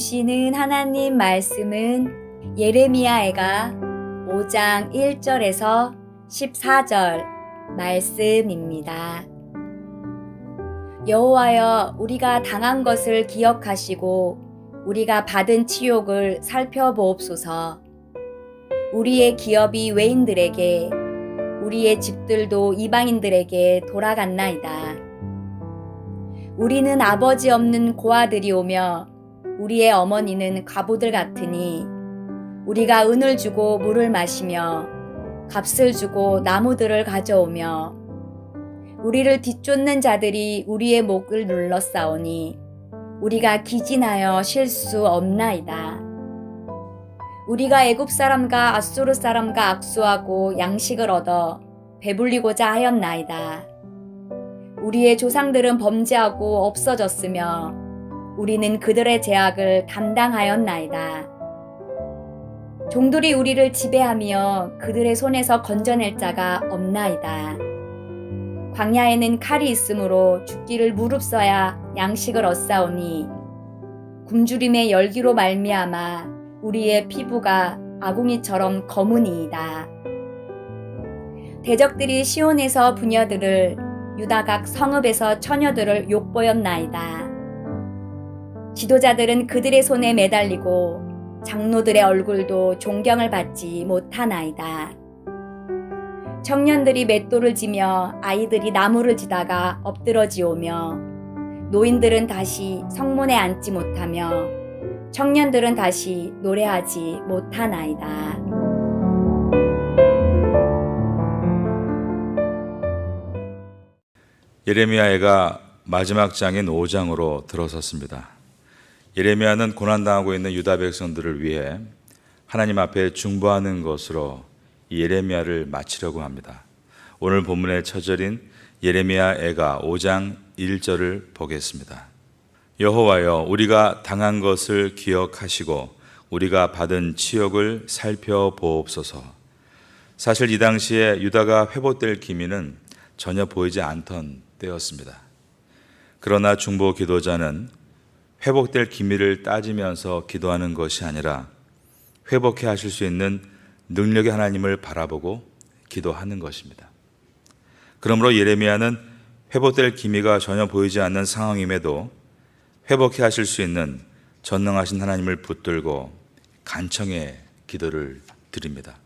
주시는 하나님 말씀은 예레미야애가 5장 1절에서 14절 말씀입니다. 여호와여 우리가 당한 것을 기억하시고 우리가 받은 치욕을 살펴보옵소서. 우리의 기업이 외인들에게 우리의 집들도 이방인들에게 돌아갔나이다. 우리는 아버지 없는 고아들이 오며 우리의 어머니는 과부들 같으니 우리가 은을 주고 물을 마시며 값을 주고 나무들을 가져오며 우리를 뒤쫓는 자들이 우리의 목을 눌러싸오니 우리가 기진하여 쉴 수 없나이다. 우리가 애굽 사람과 아수르 사람과 악수하고 양식을 얻어 배불리고자 하였나이다. 우리의 조상들은 범죄하고 없어졌으며 우리는 그들의 제약을 감당하였나이다. 종들이 우리를 지배하며 그들의 손에서 건져낼 자가 없나이다. 광야에는 칼이 있으므로 죽기를 무릅써야 양식을 얻사오니 굶주림의 열기로 말미암아 우리의 피부가 아궁이처럼 검으니이다. 대적들이 시온에서 부녀들을 유다각 성읍에서 처녀들을 욕보였나이다. 지도자들은 그들의 손에 매달리고 장로들의 얼굴도 존경을 받지 못하나이다. 청년들이 맷돌을 지며 아이들이 나무를 지다가 엎드러지오며 노인들은 다시 성문에 앉지 못하며 청년들은 다시 노래하지 못하나이다. 예레미야가 마지막 장인 5장으로 들어섰습니다. 예레미야는 고난당하고 있는 유다 백성들을 위해 하나님 앞에 중보하는 것으로 이 예레미야를 마치려고 합니다. 오늘 본문의 처절인 예레미야 애가 5장 1절을 보겠습니다. 여호와여 우리가 당한 것을 기억하시고 우리가 받은 치욕을 살펴보옵소서. 사실 이 당시에 유다가 회복될 기미는 전혀 보이지 않던 때였습니다. 그러나 중보 기도자는 회복될 기미를 따지면서 기도하는 것이 아니라 회복해 하실 수 있는 능력의 하나님을 바라보고 기도하는 것입니다. 그러므로 예레미야는 회복될 기미가 전혀 보이지 않는 상황임에도 회복해 하실 수 있는 전능하신 하나님을 붙들고 간청의 기도를 드립니다.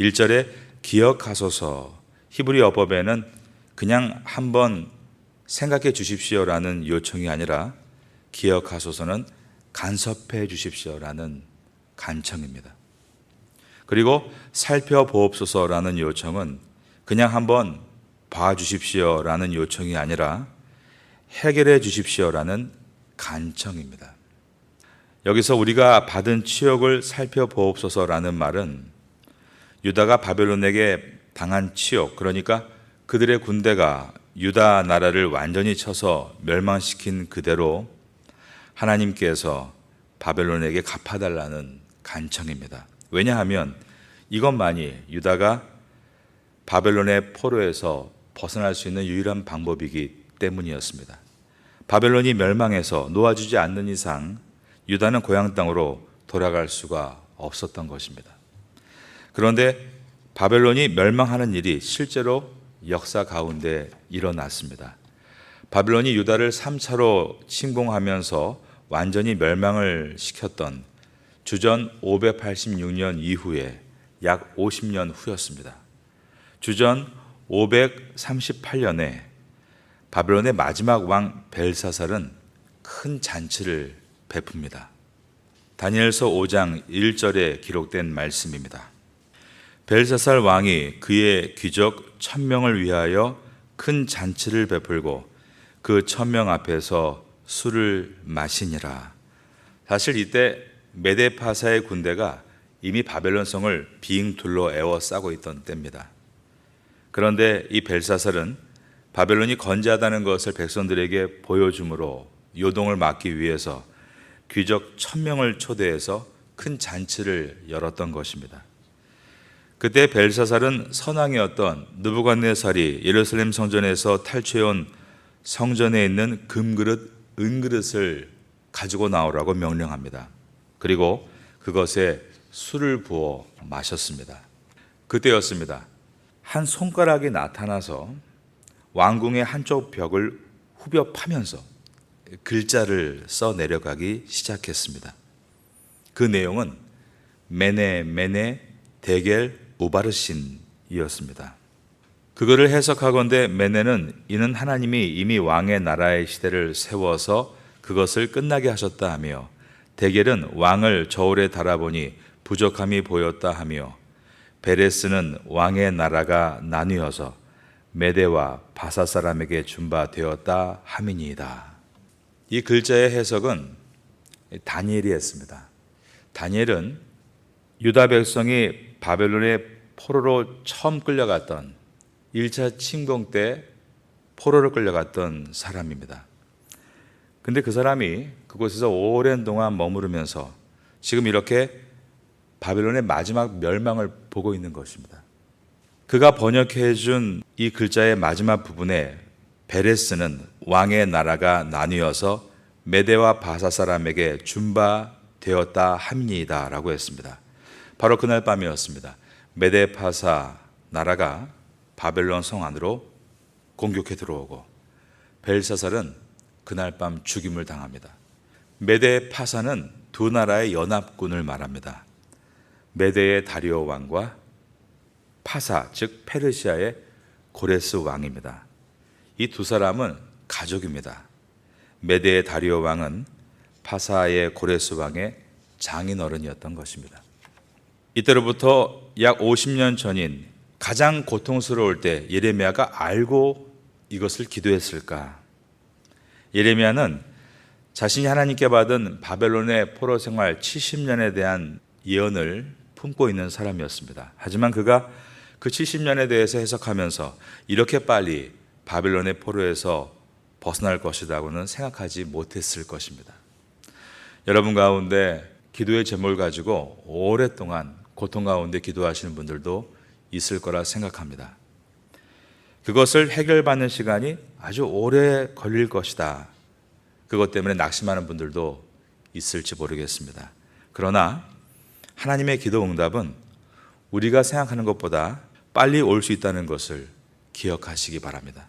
1절에 기억하소서 히브리 어법에는 그냥 한번 생각해 주십시오라는 요청이 아니라 기억하소서는 간섭해 주십시오라는 간청입니다. 그리고 살펴보옵소서라는 요청은 그냥 한번 봐 주십시오라는 요청이 아니라 해결해 주십시오라는 간청입니다. 여기서 우리가 받은 치욕을 살펴보옵소서라는 말은 유다가 바벨론에게 당한 치욕, 그러니까 그들의 군대가 유다 나라를 완전히 쳐서 멸망시킨 그대로 하나님께서 바벨론에게 갚아달라는 간청입니다. 왜냐하면 이것만이 유다가 바벨론의 포로에서 벗어날 수 있는 유일한 방법이기 때문이었습니다. 바벨론이 멸망해서 놓아주지 않는 이상 유다는 고향 땅으로 돌아갈 수가 없었던 것입니다. 그런데 바벨론이 멸망하는 일이 실제로 역사 가운데 일어났습니다. 바벨론이 유다를 3차로 침공하면서 완전히 멸망을 시켰던 주전 586년 이후에 약 50년 후였습니다. 주전 538년에 바벨론의 마지막 왕 벨사살은 큰 잔치를 베풉니다. 다니엘서 5장 1절에 기록된 말씀입니다. 벨사살 왕이 그의 귀족 천명을 위하여 큰 잔치를 베풀고 그 천명 앞에서 술을 마시니라. 사실 이때 메데파사의 군대가 이미 바벨론 성을 빙 둘러 에워 싸고 있던 때입니다. 그런데 이 벨사살은 바벨론이 건재하다는 것을 백성들에게 보여줌으로 요동을 막기 위해서 귀족 천명을 초대해서 큰 잔치를 열었던 것입니다. 그때 벨사살은 선왕이었던 느부갓네살이 예루살렘 성전에서 탈취해온 성전에 있는 금그릇, 은그릇을 가지고 나오라고 명령합니다. 그리고 그것에 술을 부어 마셨습니다. 그때였습니다. 한 손가락이 나타나서 왕궁의 한쪽 벽을 후벼 파면서 글자를 써 내려가기 시작했습니다. 그 내용은 메네 메네 데겔 우바르신이었습니다. 그거를 해석하건대 메네는 이는 하나님이 이미 왕의 나라의 시대를 세워서 그것을 끝나게 하셨다 하며 데겔은 왕을 저울에 달아보니 부족함이 보였다 하며 베레스는 왕의 나라가 나뉘어서 메대와 바사 사람에게 준바되었다 함이니이다. 이 글자의 해석은 다니엘이 했습니다. 다니엘은 유다 백성이 바벨론의 포로로 처음 끌려갔던 1차 침공 때 포로로 끌려갔던 사람입니다. 근데 그 사람이 그곳에서 오랜 동안 머무르면서 지금 이렇게 바벨론의 마지막 멸망을 보고 있는 것입니다. 그가 번역해 준 이 글자의 마지막 부분에 베레스는 왕의 나라가 나뉘어서 메대와 바사 사람에게 준바되었다 함니이다라고 했습니다. 바로 그날 밤이었습니다. 메대 파사 나라가 바벨론 성 안으로 공격해 들어오고 벨사살은 그날 밤 죽임을 당합니다. 메대 파사는 두 나라의 연합군을 말합니다. 메대의 다리오 왕과 파사 즉 페르시아의 고레스 왕입니다. 이 두 사람은 가족입니다. 메대의 다리오 왕은 파사의 고레스 왕의 장인어른이었던 것입니다. 이때로부터 약 50년 전인 가장 고통스러울 때 예레미야가 알고 이것을 기도했을까? 예레미야는 자신이 하나님께 받은 바벨론의 포로 생활 70년에 대한 예언을 품고 있는 사람이었습니다. 하지만 그가 그 70년에 대해서 해석하면서 이렇게 빨리 바벨론의 포로에서 벗어날 것이라고는 생각하지 못했을 것입니다. 여러분 가운데 기도의 제목을 가지고 오랫동안 고통 가운데 기도하시는 분들도 있을 거라 생각합니다. 그것을 해결받는 시간이 아주 오래 걸릴 것이다. 그것 때문에 낙심하는 분들도 있을지 모르겠습니다. 그러나 하나님의 기도 응답은 우리가 생각하는 것보다 빨리 올 수 있다는 것을 기억하시기 바랍니다.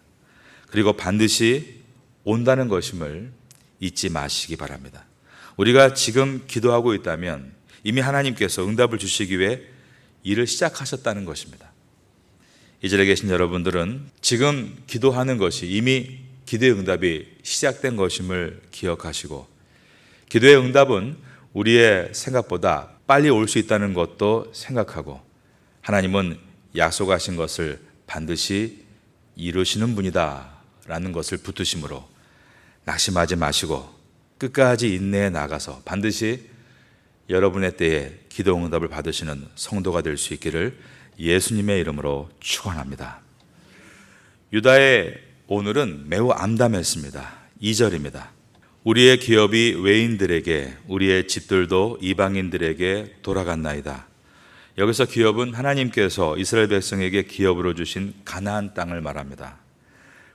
그리고 반드시 온다는 것임을 잊지 마시기 바랍니다. 우리가 지금 기도하고 있다면 이미 하나님께서 응답을 주시기 위해 일을 시작하셨다는 것입니다. 이 자리에 계신 여러분들은 지금 기도하는 것이 이미 기도의 응답이 시작된 것임을 기억하시고 기도의 응답은 우리의 생각보다 빨리 올 수 있다는 것도 생각하고 하나님은 약속하신 것을 반드시 이루시는 분이다 라는 것을 붙드심으로 낙심하지 마시고 끝까지 인내해 나가서 반드시 여러분의 때에 기도 응답을 받으시는 성도가 될 수 있기를 예수님의 이름으로 축원합니다. 유다의 오늘은 매우 암담했습니다. 2절입니다. 우리의 기업이 외인들에게 우리의 집들도 이방인들에게 돌아갔나이다. 여기서 기업은 하나님께서 이스라엘 백성에게 기업으로 주신 가나안 땅을 말합니다.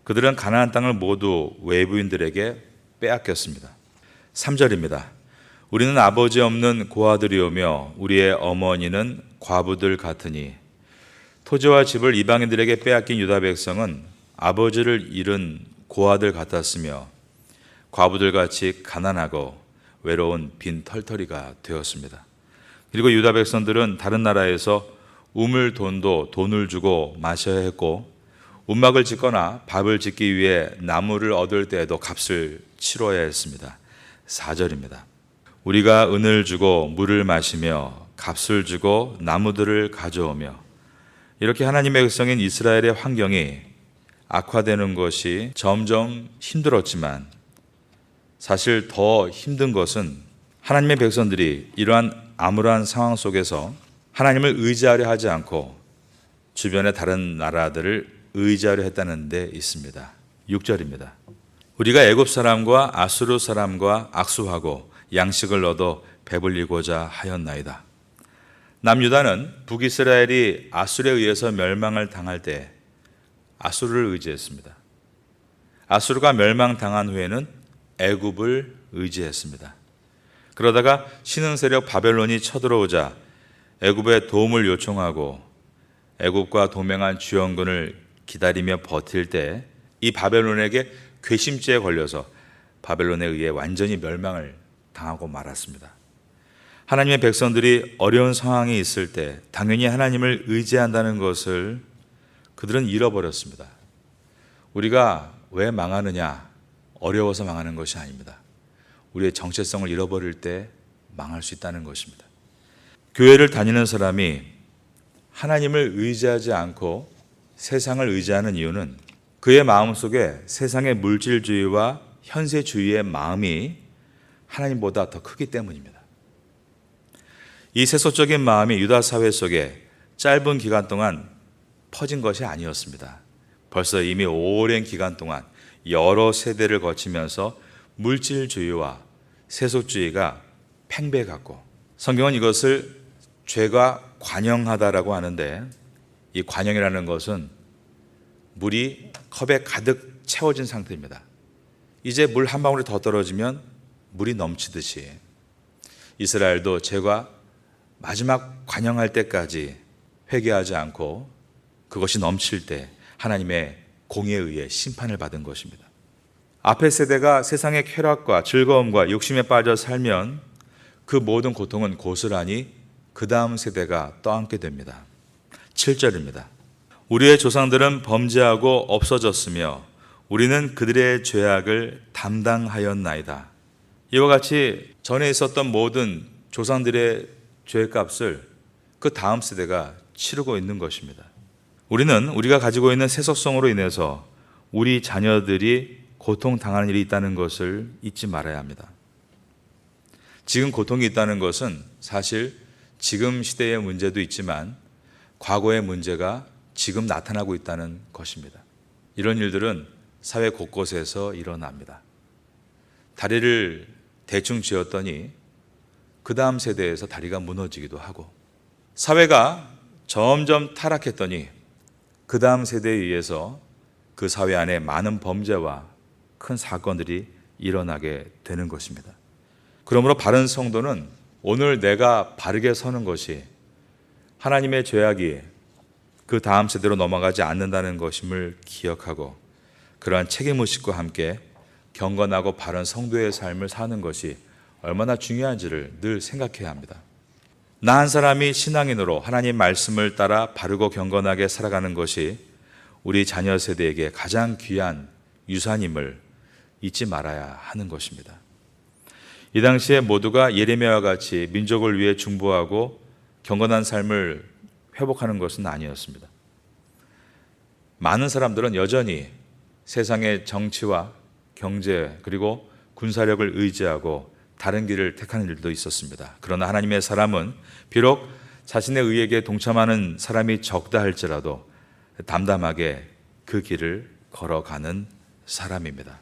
그들은 가나안 땅을 모두 외부인들에게 빼앗겼습니다. 3절입니다. 우리는 아버지 없는 고아들이오며 우리의 어머니는 과부들 같으니 토지와 집을 이방인들에게 빼앗긴 유다 백성은 아버지를 잃은 고아들 같았으며 과부들 같이 가난하고 외로운 빈 털터리가 되었습니다. 그리고 유다 백성들은 다른 나라에서 우물 돈도 돈을 주고 마셔야 했고 움막을 짓거나 밥을 짓기 위해 나무를 얻을 때에도 값을 치러야 했습니다. 4절입니다. 우리가 은을 주고 물을 마시며 값을 주고 나무들을 가져오며 이렇게 하나님의 백성인 이스라엘의 환경이 악화되는 것이 점점 힘들었지만 사실 더 힘든 것은 하나님의 백성들이 이러한 암울한 상황 속에서 하나님을 의지하려 하지 않고 주변의 다른 나라들을 의지하려 했다는 데 있습니다. 6절입니다. 우리가 애굽 사람과 아수르 사람과 악수하고 양식을 얻어 배불리고자 하였나이다. 남유다는 북이스라엘이 아수르에 의해서 멸망을 당할 때 아수르를 의지했습니다. 아수르가 멸망당한 후에는 애굽을 의지했습니다. 그러다가 신흥 세력 바벨론이 쳐들어오자 애굽에 도움을 요청하고 애굽과 동맹한 주연군을 기다리며 버틸 때 이 바벨론에게 괘씸죄에 걸려서 바벨론에 의해 완전히 멸망을 당하고 말았습니다. 하나님의 백성들이 어려운 상황에 있을 때 당연히 하나님을 의지한다는 것을 그들은 잃어버렸습니다. 우리가 왜 망하느냐? 어려워서 망하는 것이 아닙니다. 우리의 정체성을 잃어버릴 때 망할 수 있다는 것입니다. 교회를 다니는 사람이 하나님을 의지하지 않고 세상을 의지하는 이유는 그의 마음 속에 세상의 물질주의와 현세주의의 마음이 하나님보다 더 크기 때문입니다. 이 세속적인 마음이 유다 사회 속에 짧은 기간 동안 퍼진 것이 아니었습니다. 벌써 이미 오랜 기간 동안 여러 세대를 거치면서 물질주의와 세속주의가 팽배했고 성경은 이것을 죄가 관영하다라고 하는데 이 관영이라는 것은 물이 컵에 가득 채워진 상태입니다. 이제 물 한 방울이 더 떨어지면 물이 넘치듯이 이스라엘도 죄가 마지막 관영할 때까지 회개하지 않고 그것이 넘칠 때 하나님의 공에 의해 심판을 받은 것입니다. 앞의 세대가 세상의 쾌락과 즐거움과 욕심에 빠져 살면 그 모든 고통은 고스란히 그 다음 세대가 떠안게 됩니다. 7절입니다. 우리의 조상들은 범죄하고 없어졌으며 우리는 그들의 죄악을 담당하였나이다. 이와 같이 전에 있었던 모든 조상들의 죄값을 그 다음 세대가 치르고 있는 것입니다. 우리는 우리가 가지고 있는 세속성으로 인해서 우리 자녀들이 고통당하는 일이 있다는 것을 잊지 말아야 합니다. 지금 고통이 있다는 것은 사실 지금 시대의 문제도 있지만 과거의 문제가 지금 나타나고 있다는 것입니다. 이런 일들은 사회 곳곳에서 일어납니다. 다리를 대충 지었더니 그 다음 세대에서 다리가 무너지기도 하고 사회가 점점 타락했더니 그 다음 세대에 의해서 그 사회 안에 많은 범죄와 큰 사건들이 일어나게 되는 것입니다. 그러므로 바른 성도는 오늘 내가 바르게 서는 것이 하나님의 죄악이 그 다음 세대로 넘어가지 않는다는 것임을 기억하고 그러한 책임 의식과 함께 경건하고 바른 성도의 삶을 사는 것이 얼마나 중요한지를 늘 생각해야 합니다. 나 한 사람이 신앙인으로 하나님 말씀을 따라 바르고 경건하게 살아가는 것이 우리 자녀 세대에게 가장 귀한 유산임을 잊지 말아야 하는 것입니다. 이 당시에 모두가 예레미야와 같이 민족을 위해 중보하고 경건한 삶을 회복하는 것은 아니었습니다. 많은 사람들은 여전히 세상의 정치와 경제 그리고 군사력을 의지하고 다른 길을 택하는 일도 있었습니다. 그러나 하나님의 사람은 비록 자신의 의에게 동참하는 사람이 적다 할지라도 담담하게 그 길을 걸어가는 사람입니다.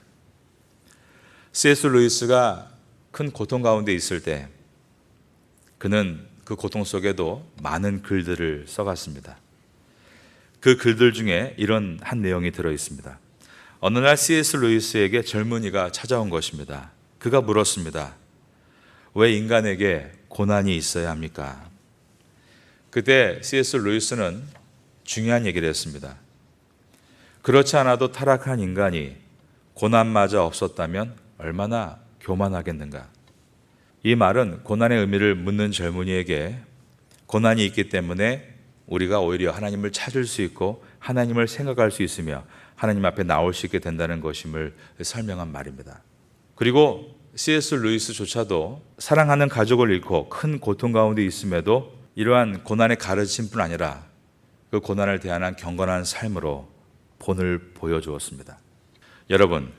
C.S. 루이스가 큰 고통 가운데 있을 때 그는 그 고통 속에도 많은 글들을 써갔습니다. 그 글들 중에 이런 한 내용이 들어 있습니다. 어느 날 C.S. 루이스에게 젊은이가 찾아온 것입니다. 그가 물었습니다. 왜 인간에게 고난이 있어야 합니까? 그때 C.S. 루이스는 중요한 얘기를 했습니다. 그렇지 않아도 타락한 인간이 고난마저 없었다면 얼마나 교만하겠는가? 이 말은 고난의 의미를 묻는 젊은이에게 고난이 있기 때문에 우리가 오히려 하나님을 찾을 수 있고 하나님을 생각할 수 있으며 하나님 앞에 나올 수 있게 된다는 것임을 설명한 말입니다. 그리고 C.S. 루이스조차도 사랑하는 가족을 잃고 큰 고통 가운데 있음에도 이러한 고난의 가르침뿐 아니라 그 고난을 대하는 경건한 삶으로 본을 보여주었습니다. 여러분,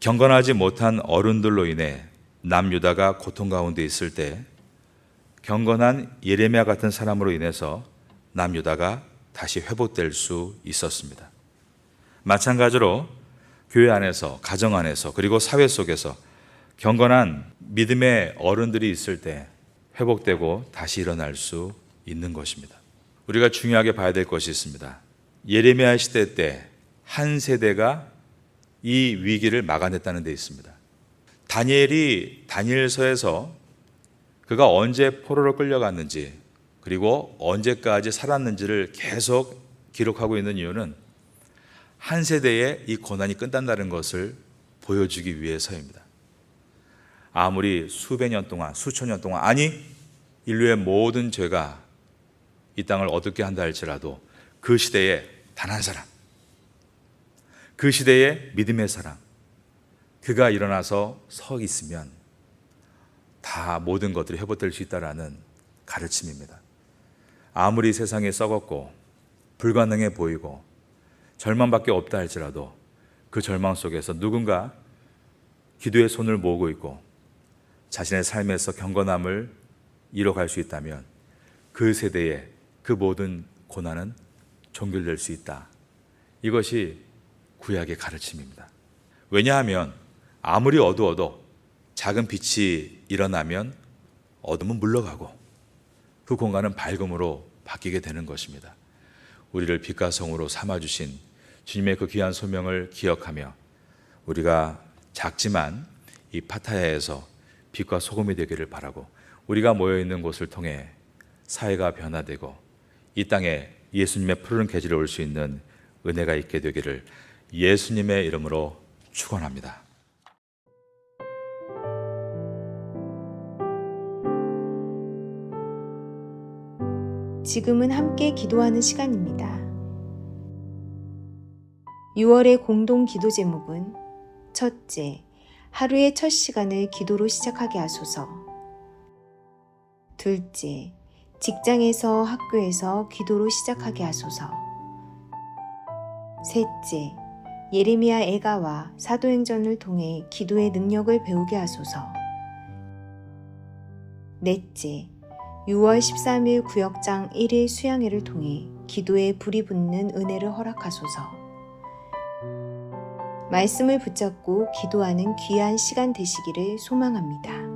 경건하지 못한 어른들로 인해 남유다가 고통 가운데 있을 때 경건한 예레미야 같은 사람으로 인해서 남유다가 다시 회복될 수 있었습니다. 마찬가지로 교회 안에서, 가정 안에서, 그리고 사회 속에서 경건한 믿음의 어른들이 있을 때 회복되고 다시 일어날 수 있는 것입니다. 우리가 중요하게 봐야 될 것이 있습니다. 예레미야 시대 때 한 세대가 이 위기를 막아냈다는 데 있습니다. 다니엘이 다니엘서에서 그가 언제 포로로 끌려갔는지 그리고 언제까지 살았는지를 계속 기록하고 있는 이유는 한 세대에 이 고난이 끝난다는 것을 보여주기 위해서입니다. 아무리 수백 년 동안, 수천 년 동안, 아니, 인류의 모든 죄가 이 땅을 어둡게 한다 할지라도 그 시대에 단 한 사람, 그 시대에 믿음의 사람, 그가 일어나서 서 있으면 다 모든 것들이 회복될 수 있다라는 가르침입니다. 아무리 세상이 썩었고 불가능해 보이고 절망밖에 없다 할지라도 그 절망 속에서 누군가 기도의 손을 모으고 있고 자신의 삶에서 경건함을 이뤄갈 수 있다면 그 세대의 그 모든 고난은 종결될 수 있다. 이것이 구약의 가르침입니다. 왜냐하면 아무리 어두워도 작은 빛이 일어나면 어둠은 물러가고 그 공간은 밝음으로 바뀌게 되는 것입니다. 우리를 빛과 성으로 삼아주신 주님의 그 귀한 소명을 기억하며 우리가 작지만 이 파타야에서 빛과 소금이 되기를 바라고 우리가 모여 있는 곳을 통해 사회가 변화되고 이 땅에 예수님의 푸른 계절이 올수 있는 은혜가 있게 되기를 예수님의 이름으로 축원합니다. 지금은 함께 기도하는 시간입니다. 6월의 공동 기도 제목은 첫째, 하루의 첫 시간을 기도로 시작하게 하소서. 둘째, 직장에서 학교에서 기도로 시작하게 하소서. 셋째, 예레미야 애가와 사도행전을 통해 기도의 능력을 배우게 하소서. 넷째, 6월 13일 구역장 1일 수양회를 통해 기도에 불이 붙는 은혜를 허락하소서. 말씀을 붙잡고 기도하는 귀한 시간 되시기를 소망합니다.